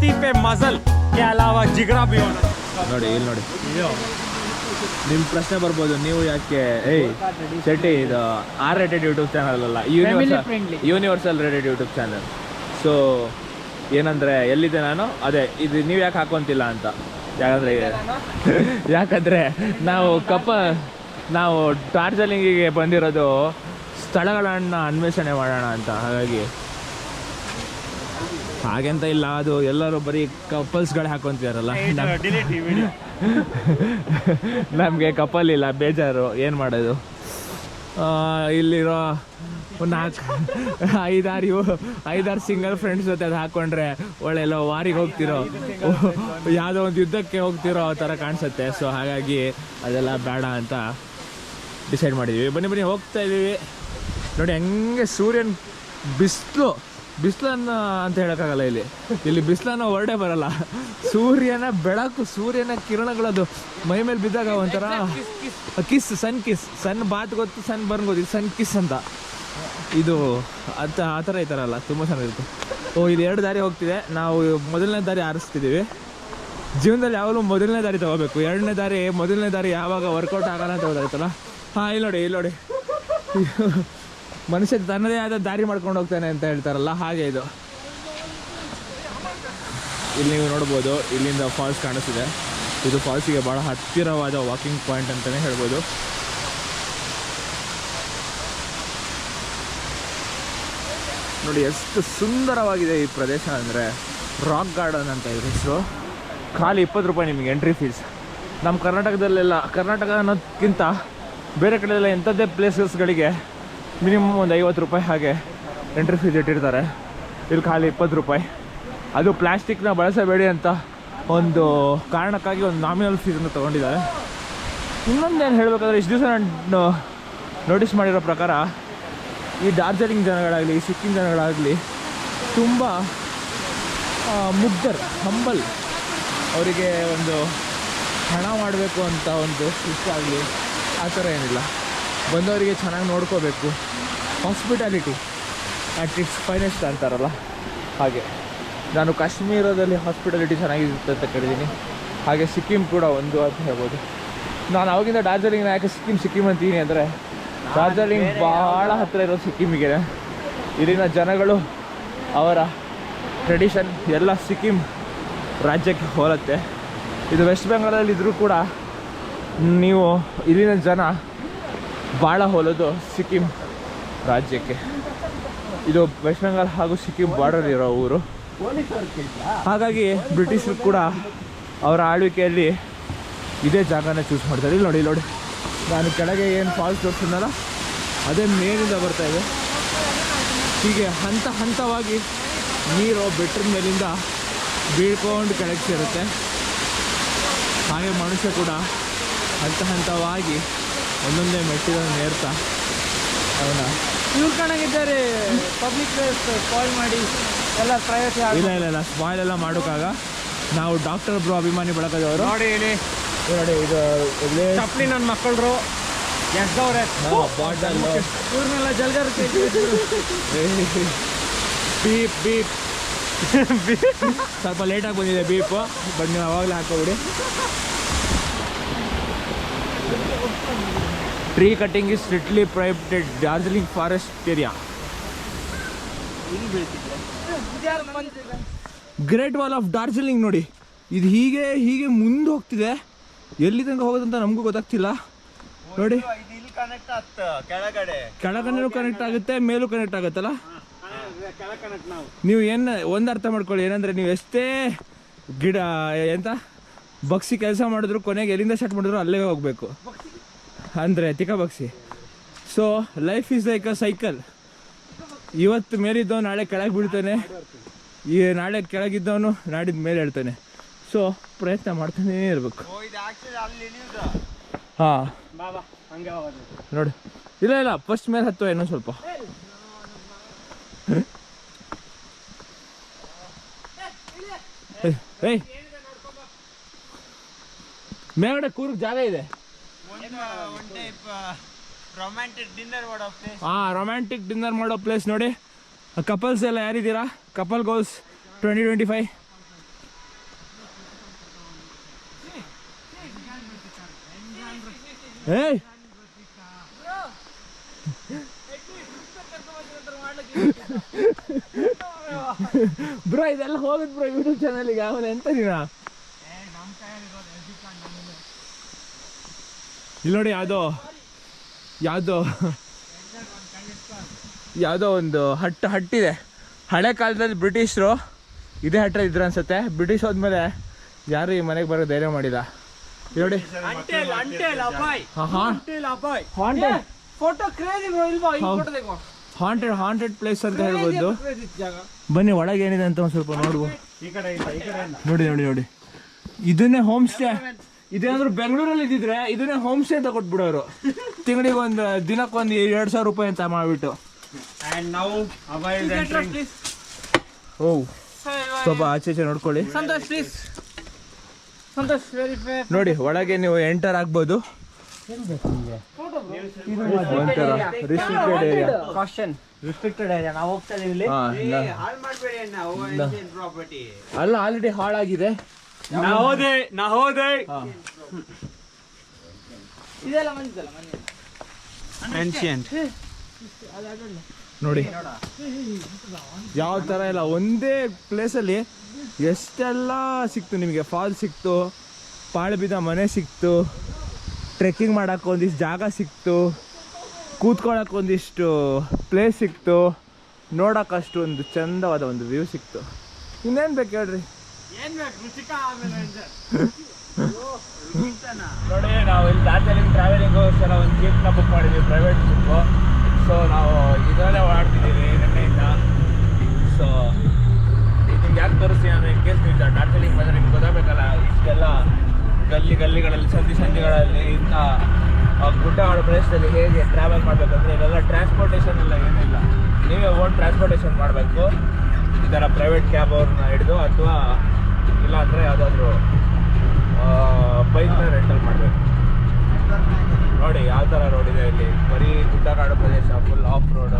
दोस्ती पे मजल के अलावा जिगरा भी होना ನೋಡಿ ಇಲ್ಲಿ ನೋಡಿ ನಿಮ್ಮ ಪ್ರಶ್ನೆ ಬರ್ಬೋದು ನೀವು ಯಾಕೆ ಏಯ್ ಶೆಟ್ಟಿ ಇದು ಆರ್ ರೇಟೆಡ್ ಯೂಟ್ಯೂಬ್ ಚಾನಲ್ ಅಲ್ಲ universal friendly. Universal rated YouTube channel so ಏನಂದ್ರೆ ಎಲ್ಲಿದೆ ನಾನು ಅದೇ ಇದು ನೀವು ಯಾಕೆ ಹಾಕೊಂತಿಲ್ಲ ಅಂತ ಯಾಕಂದ್ರೆ ಯಾಕಂದ್ರೆ ನಾವು ಕಪ್ಪ ನಾವು ಡಾರ್ಜಿಲಿಂಗಿಗೆ ಬಂದಿರೋದು ಸ್ಥಳಗಳನ್ನ ಅನ್ವೇಷಣೆ ಮಾಡೋಣ ಅಂತ ಹಾಗಾಗಿ ಹಾಗೆಂತ ಇಲ್ಲ ಅದು ಎಲ್ಲರೂ ಬರೀ ಕಪಲ್ಸ್ಗಳೇ ಹಾಕೊಂತಿದಾರಲ್ಲ. ನಮಗೆ ಕಪಲ್ ಇಲ್ಲ ಬೇಜಾರು ಏನು ಮಾಡೋದು? ಇಲ್ಲಿರೋ ನಾಲ್ಕು ಐದಾರು ಇವು ಐದಾರು ಸಿಂಗಲ್ ಫ್ರೆಂಡ್ಸ್ ಜೊತೆ ಅದು ಹಾಕೊಂಡ್ರೆ ಒಳ್ಳೆಲ್ಲೋ ವಾರಿಗೆ ಹೋಗ್ತಿರೋ ಯಾವುದೋ ಒಂದು ಯುದ್ಧಕ್ಕೆ ಹೋಗ್ತಿರೋ ಆ ಥರ ಕಾಣಿಸುತ್ತೆ. ಸೊ ಹಾಗಾಗಿ ಅದೆಲ್ಲ ಬೇಡ ಅಂತ ಡಿಸೈಡ್ ಮಾಡಿದ್ದೀವಿ ಬನ್ನಿ ಬನ್ನಿ ಹೋಗ್ತಾ ಇದ್ದೀವಿ ನೋಡಿ ಹೆಂಗೆ ಸೂರ್ಯನ ಬಿಸಿಲು. ಬಿಸಿಲನ್ನ ಅಂತ ಹೇಳೋಕ್ಕಾಗಲ್ಲ ಇಲ್ಲಿ. ಇಲ್ಲಿ ಬಿಸಿಲನ್ನ ಹೊರಡೆ ಬರಲ್ಲ. ಸೂರ್ಯನ ಬೆಳಕು ಸೂರ್ಯನ ಕಿರಣಗಳದು ಮೈ ಮೇಲೆ ಬಿದ್ದಾಗ ಒಂಥರ kiss sun kiss sun bath ಗೊತ್ತು ಸನ್ ಬರ್ನ್ ಗೊತ್ತು. ಸನ್ ಕಿಸ್ ಅಂತ. ಇದು ಅಂತ ಆ ಥರ ಈ ಥರ ಅಲ್ಲ. ತುಂಬ ಚೆನ್ನಾಗಿರುತ್ತೆ. ಓ ಇದು ಎರಡು ದಾರಿ ಹೋಗ್ತಿದೆ. ನಾವು ಮೊದಲನೇ ದಾರಿ ಆರಿಸ್ತಿದ್ದೀವಿ. ಜೀವನದಲ್ಲಿ ಯಾವಾಗಲೂ ಮೊದಲನೇ ದಾರಿ ತಗೋಬೇಕು. ಎರಡನೇ ದಾರಿ ಮೊದಲನೇ ದಾರಿ ಯಾವಾಗ ವರ್ಕೌಟ್ ಆಗಲ್ಲ ಅಂತ ಗೊತ್ತಾಯ್ತಲ್ಲ? ಹಾಂ ಇಲ್ಲಿ ನೋಡಿ ಇಲ್ಲಿ ನೋಡಿ. ಮನುಷ್ಯ ತನ್ನದೇ ಆದ ದಾರಿ ಮಾಡ್ಕೊಂಡು ಹೋಗ್ತಾನೆ ಅಂತ ಹೇಳ್ತಾರಲ್ಲ, ಹಾಗೆ ಇದು. ಇಲ್ಲಿ ನೀವು ನೋಡ್ಬೋದು, ಇಲ್ಲಿಂದ ಫಾಲ್ಸ್ ಕಾಣಿಸ್ತಿದೆ. ಇದು ಫಾಲ್ಸಿಗೆ ಭಾಳ ಹತ್ತಿರವಾದ ವಾಕಿಂಗ್ ಪಾಯಿಂಟ್ ಅಂತಲೇ ಹೇಳ್ಬೋದು. ನೋಡಿ, ಎಷ್ಟು ಸುಂದರವಾಗಿದೆ ಈ ಪ್ರದೇಶ ಅಂದರೆ ರಾಕ್ ಗಾರ್ಡನ್ ಅಂತ ಇದೆ ಹೆಸರು. ಖಾಲಿ ಇಪ್ಪತ್ತು ರೂಪಾಯಿ ನಿಮಗೆ ಎಂಟ್ರಿ ಫೀಸ್ ನಮ್ಮ ಕರ್ನಾಟಕದಲ್ಲೆಲ್ಲ, ಕರ್ನಾಟಕ ಅನ್ನೋದಕ್ಕಿಂತ ಬೇರೆ ಕಡೆಯೆಲ್ಲ ಎಂಥದ್ದೇ ಪ್ಲೇಸಸ್ಗಳಿಗೆ ಮಿನಿಮಮ್ ಒಂದು ಐವತ್ತು ರೂಪಾಯಿ ಹಾಗೆ ಎಂಟ್ರಿ ಫೀಸ್ ಇಟ್ಟಿರ್ತಾರೆ ಇಲ್ಲಿ ಖಾಲಿ ಇಪ್ಪತ್ತು ರೂಪಾಯಿ. ಅದು ಪ್ಲಾಸ್ಟಿಕ್ನ ಬಳಸಬೇಡಿ ಅಂತ ಒಂದು ಕಾರಣಕ್ಕಾಗಿ ಒಂದು ನಾಮಿನಲ್ ಫೀಸನ್ನು ತೊಗೊಂಡಿದ್ದಾರೆ. ಇನ್ನೊಂದೇನು ಹೇಳಬೇಕಾದ್ರೆ ಇಷ್ಟು ದಿವಸ ನಾನು ನೋಟಿಸ್ ಮಾಡಿರೋ ಪ್ರಕಾರ ಈ ಡಾರ್ಜಿಲಿಂಗ್ ಜನಗಳಾಗಲಿ ಸಿಕ್ಕಿಂಗ್ ಜನಗಳಾಗಲಿ ತುಂಬ ಮುಗ್ಧರ್ ಹಂಬಲ್ ಅವರಿಗೆ ಒಂದು ಹಣ ಮಾಡಬೇಕು ಅಂತ ಒಂದು ಇಷ್ಟ ಆಗಲಿ, ಆ ಥರ ಏನಿಲ್ಲ. ಬಂದವರಿಗೆ ಚೆನ್ನಾಗಿ ನೋಡ್ಕೋಬೇಕು. ಹಾಸ್ಪಿಟಾಲಿಟಿ ಆ್ಯಟ್ ಇಟ್ಸ್ ಫೈನೆಸ್ಟ್ ಅಂತಾರಲ್ಲ? ಹಾಗೆ. ನಾನು ಕಾಶ್ಮೀರದಲ್ಲಿ ಹಾಸ್ಪಿಟಾಲಿಟಿ ಚೆನ್ನಾಗಿರುತ್ತೆ ಅಂತ ಕೇಳಿದ್ದೀನಿ. ಹಾಗೆ ಸಿಕ್ಕಿಂ ಕೂಡ ಒಂದು ಅಂತ ಹೇಳ್ಬೋದು. ನಾನು ಅವಾಗಿಂದ ಡಾರ್ಜಿಲಿಂಗ್ನ ಯಾಕೆ ಸಿಕ್ಕಿಂ ಸಿಕ್ಕಿಂ ಅಂತೀನಿ ಅಂದರೆ ಡಾರ್ಜಿಲಿಂಗ್ ಭಾಳ ಹತ್ತಿರ ಇರೋ ಸಿಕ್ಕಿಮಿಗೆ ಇಲ್ಲಿನ ಜನಗಳು ಅವರ ಟ್ರೆಡಿಷನ್ ಎಲ್ಲ ಸಿಕ್ಕಿಂ ರಾಜ್ಯಕ್ಕೆ ಹೋಲುತ್ತೆ. ಇದು ವೆಸ್ಟ್ ಬೆಂಗಾಲಲ್ಲಿ ಇದ್ದರೂ ಕೂಡ ನೀವು ಇಲ್ಲಿನ ಜನ ಭಾಳ ಹೋಲೋದು ಸಿಕ್ಕಿಂ ರಾಜ್ಯಕ್ಕೆ. ಇದು ವೆಸ್ಟ್ ಬೆಂಗಾಲ್ ಹಾಗೂ ಸಿಕ್ಕಿಂ ಬಾರ್ಡರ್ ಇರೋ ಊರು. ಹಾಗಾಗಿ ಬ್ರಿಟಿಷರು ಕೂಡ ಅವರ ಆಳ್ವಿಕೆಯಲ್ಲಿ ಇದೇ ಜಾಗನ ಚೂಸ್ ಮಾಡ್ತಾರೆ. ಇಲ್ಲಿ ನೋಡಿ ನೋಡಿ. ನಾನು ಕೆಳಗೆ ಏನು ಫಾಲ್ಸ್ ತೋರಿಸಿದ್ನಲ್ಲ ಅದೇ ಮೇಲಿಂದ ಬರ್ತಾ ಇದೆ. ಹೀಗೆ ಹಂತ ಹಂತವಾಗಿ ನೀರು ಬೆಟ್ಟದ ಮೇಲಿಂದ ಬೀಳ್ಕೊಂಡು ಕೆಳಗೆ ಸೇರುತ್ತೆ. ಹಾಗೆ ಮನುಷ್ಯ ಕೂಡ ಹಂತ ಹಂತವಾಗಿ ಒಂದೊಂದೇ ಮೆಟ್ಟಿಲನ್ನು ನೇರ್ತಾ ಅವನ ಇವ್ರು ಕಾಣಾಗಿದ್ದಾರೆ. ಪಬ್ಲಿಕ್ ಕಾಲ್ ಮಾಡಿ ಎಲ್ಲ ಪ್ರೈವೇಸಿ ಇಲ್ಲ ಇಲ್ಲ ಇಲ್ಲ. ಸ್ಪಾಯ್ಲ್ ಎಲ್ಲ ಮಾಡೋಕ್ಕಾಗ ನಾವು ಡಾಕ್ಟರ್ ಬ್ರೋ ಅಭಿಮಾನಿ ಬಳಕದವರು ನೋಡಿ ಇಲ್ಲಿ ನೋಡಿ ಇದು ಚಪ್ಲಿ ನನ್ನ ಮಕ್ಕಳರು. ಎಸ್ದವ್ರೆ ಇವ್ರನ್ನೆಲ್ಲ ಜಲ್ಗರ್ ಬೀಪ್ ಬೀಪ್ ಸ್ವಲ್ಪ ಲೇಟಾಗಿ ಬಂದಿದೆ ಬೀಪು ಬಟ್ ನೀವು ಅವಾಗಲೇ ಹಾಕೋಬಿಡಿ tree cutting is strictly privated Darjeeling forest area great wall of Darjeeling ನೋಡಿ. ಇದು ಹೀಗೆ ಹೀಗೆ ಮುಂದೆ ಹೋಗ್ತಿದೆ. ಎಲ್ಲಿ ತನಕ ಹೋಗೋದಂತ ನಮಗೂ ಗೊತ್ತಾಗ್ತಿಲ್ಲ. ನೋಡಿ. ಕೆಳಗಡೆ ಕನೆಕ್ಟ್ ಆಗುತ್ತೆ, ಮೇಲೂ ಕನೆಕ್ಟ್ ಆಗುತ್ತಲ್ಲ? ನೀವು ಏನು, ಒಂದು ಅರ್ಥ ಮಾಡ್ಕೊಳ್ಳಿ. ಏನಂದರೆ ನೀವು ಎಷ್ಟೇ ಗಿಡ, ಎಂತ ಬಕ್ಸಿ ಕೆಲಸ ಮಾಡಿದ್ರು, ಕೊನೆಗೆ ಎಲ್ಲಿಂದ ಸೆಟ್ ಮಾಡಿದ್ರು ಅಲ್ಲೇ ಹೋಗಬೇಕು. ಅಂದರೆ ತಿಕ್ಕ ಬಗ್ಸಿ so life is like a cycle ಇವತ್ತು ಮೇಲಿದ್ದವನು ನಾಳೆ ಕೆಳಗೆ ಬಿಡ್ತಾನೆ ಈ ನಾಳೆ ಕೆಳಗಿದ್ದವನು ನಾಡಿದ ಮೇಲೆ ಹೇಳ್ತಾನೆ. ಸೊ ಪ್ರಯತ್ನ ಮಾಡ್ತಾನೇ ಇರಬೇಕು. ಹಾಂ. ನೋಡಿ. ಇಲ್ಲ ಇಲ್ಲ ಫಸ್ಟ್ ಮೇಲೆ ಹತ್ತುವ ಇನ್ನೊಂದು ಸ್ವಲ್ಪ. ಏಯ್. ಮೇಲ್ಗಡೆ ಕೂರ್ಗ್ ಜಾಗ ಇದೆ. ರೊಮ್ಯಾಂಟಿಕ್ ಡಿನ್ನರ್ ಮಾಡೋ ಪ್ಲೇಸ್ ನೋಡಿ. ಕಪಲ್ಸ್ ಎಲ್ಲ ಯಾರಿದ್ದೀರಾ? Couple goals twenty twenty five ಏಯ್! ಬ್ರೋ, ಇದೆಲ್ಲ ಹೋಗುತ್ತೆ ಬ್ರೋ ಯೂಟ್ಯೂಬ್ ಚಾನಲ್ಗೆ ಅವನು ಎಂತ ನೀನಾ ಇಲ್ಲಿ ನೋಡಿ ಯಾವುದೋ ಯಾವುದೋ ಯಾವುದೋ ಒಂದು ಹಟ್ಟು ಹಟ್ಟಿದೆ. ಹಳೆ ಕಾಲದಲ್ಲಿ ಬ್ರಿಟಿಷರು ಇದೇ ಹಟ್ಟ ಇದ್ರು ಅನ್ಸುತ್ತೆ. ಬ್ರಿಟಿಷ್ ಹೋದ್ಮೇಲೆ ಯಾರು ಈ ಮನೆಗೆ ಬರೋ ಧೈರ್ಯ ಮಾಡಿಲ್ಲ. ನೋಡಿ. ಹಾಂಟೆಡ್ ಹಾಂಟೆಡ್ ಪ್ಲೇಸ್ ಅಂತ ಹೇಳ್ಬೋದು. ಬನ್ನಿ ಒಳಗೆ ಏನಿದೆ ಅಂತ ಒಂದು ಸ್ವಲ್ಪ ನೋಡ್ಬೋದು. ನೋಡಿ ನೋಡಿ ನೋಡಿ. ಇದನ್ನೇ ಹೋಮ್ ಸ್ಟೇ ಇದೇನಾದ್ರು ಬೆಂಗಳೂರಲ್ಲಿ ಇದ್ದಿದ್ರೆ ಇದನ್ನೇ ಹೋಮ್ ಸ್ಟೇ ಅಂತ ಕೊಟ್ಬಿಡೋರು ತಿಂಗಳಿಗೆ ಒಂದು ದಿನಕ್ಕೊಂದು ಎರಡು ಸಾವಿರ ರೂಪಾಯಿ ಅಂತ ಮಾಡಿಬಿಟ್ಟು. ಓ ಸ್ವಲ್ಪ ಆಚೆ ಈಚೆ ನೋಡ್ಕೊಳ್ಳಿ. Santosh please Santosh very fair ನೋಡಿ ಒಳಗೆ ನೀವು ಎಂಟರ್ ಆಗ್ಬೋದು. ಒಂಥರ restricted area caution restricted area ನಾವು ಹೋಗ್ತಾ ಇದೀವಿ ಇಲ್ಲಿ. ಹಾಳು ಮಾಡಬೇಡಿ ಅಣ್ಣ. ಇಂಡಿಯನ್ ಪ್ರಾಪರ್ಟಿ ಅಲ್ಲ ಆಲ್ರೆಡಿ ಹಾಳಾಗಿದೆ. ನವೋದಯ ನಾ ಹೋದೆ ಇದೆಲ್ಲ ಮಂದಿದಲ್ಲ ಮನೆ ನೋಡಿ. ಯಾವ ಥರ ಇಲ್ಲ ಒಂದೇ ಪ್ಲೇಸಲ್ಲಿ ಎಷ್ಟೆಲ್ಲ ಸಿಕ್ತು ನಿಮಗೆ? ಫಾಲ್ ಸಿಕ್ತು ಪಾಳು ಬಿದ್ದ ಮನೆ ಸಿಕ್ತು ಟ್ರೆಕ್ಕಿಂಗ್ ಮಾಡೋಕೆ ಒಂದಿಷ್ಟು ಜಾಗ ಸಿಕ್ತು ಕೂತ್ಕೊಳ್ಳೋಕೆ ಒಂದಿಷ್ಟು ಪ್ಲೇಸ್ ಸಿಕ್ತು ನೋಡೋಕೆ ಅಷ್ಟು ಒಂದು ಚಂದವಾದ ಒಂದು ವ್ಯೂ ಸಿಕ್ತು. ಇನ್ನೇನು ಬೇಕು ಹೇಳ್ರಿ? ಏನ್ ಬೇಕು? ರುಚಿಕ ನೋಡಿ, ನಾವು ಇಲ್ಲಿ ಡಾರ್ಜಿಲಿಂಗ್ ಟ್ರಾವೆಲಿಂಗೋಸ್ಕರ ಒಂದು ಜೀಪ್ನ ಬುಕ್ ಮಾಡಿದ್ವಿ ಪ್ರೈವೇಟ್ ಜೀಪು ಸೊ ನಾವು ಇದರಲ್ಲೇ ಓಡಾಡ್ತಿದ್ದೀವಿ, ನಿನ್ನೆಯಿಂದ. ಸೊ ನಿಮ್ಗೆ ಯಾಕೆ ತೋರಿಸ್ತೀನಿ ಅಂದರೆ ಇನ್ ಕೇಸ್ ನೀವು ಡಾರ್ಜಿಲಿಂಗ್ ಬಂದರೆ ನಿಮ್ಗೆ ಗೊತ್ತಾಗಬೇಕಲ್ಲ, ಇಷ್ಟೆಲ್ಲ ಗಲ್ಲಿ ಗಲ್ಲಿಗಳಲ್ಲಿ, ಸಂಧಿ ಸಂಧಿಗಳಲ್ಲಿ ಇಂಥ ಗುಡ್ಡಗಳ ಪ್ರದೇಶದಲ್ಲಿ ಹೇಗೆ ಟ್ರಾವೆಲ್ ಮಾಡಬೇಕಂದ್ರೆ ಇಲ್ಲೆಲ್ಲ ಟ್ರಾನ್ಸ್ಪೋರ್ಟೇಷನ್ ಎಲ್ಲ ಏನಿಲ್ಲ. ನೀವೇ ಓನ್ ಟ್ರಾನ್ಸ್ಪೋರ್ಟೇಷನ್ ಮಾಡಬೇಕು. ಈ ಥರ ಪ್ರೈವೇಟ್ ಕ್ಯಾಬ್ ಅವ್ರನ್ನ ಹಿಡಿದು, ಅಥವಾ ಇಲ್ಲ ಅಂದರೆ ಯಾವುದಾದ್ರು ಬೈಕ್ನ ರೆಂಟಲ್ ಮಾಡಬೇಕು. ನೋಡಿ ಯಾವ ಥರ ರೋಡಿದೆ ಇಲ್ಲಿ. ಬರೀ ಗುಡ್ಡ ಪ್ರದೇಶ ಫುಲ್ ಆಫ್ ರೋಡ್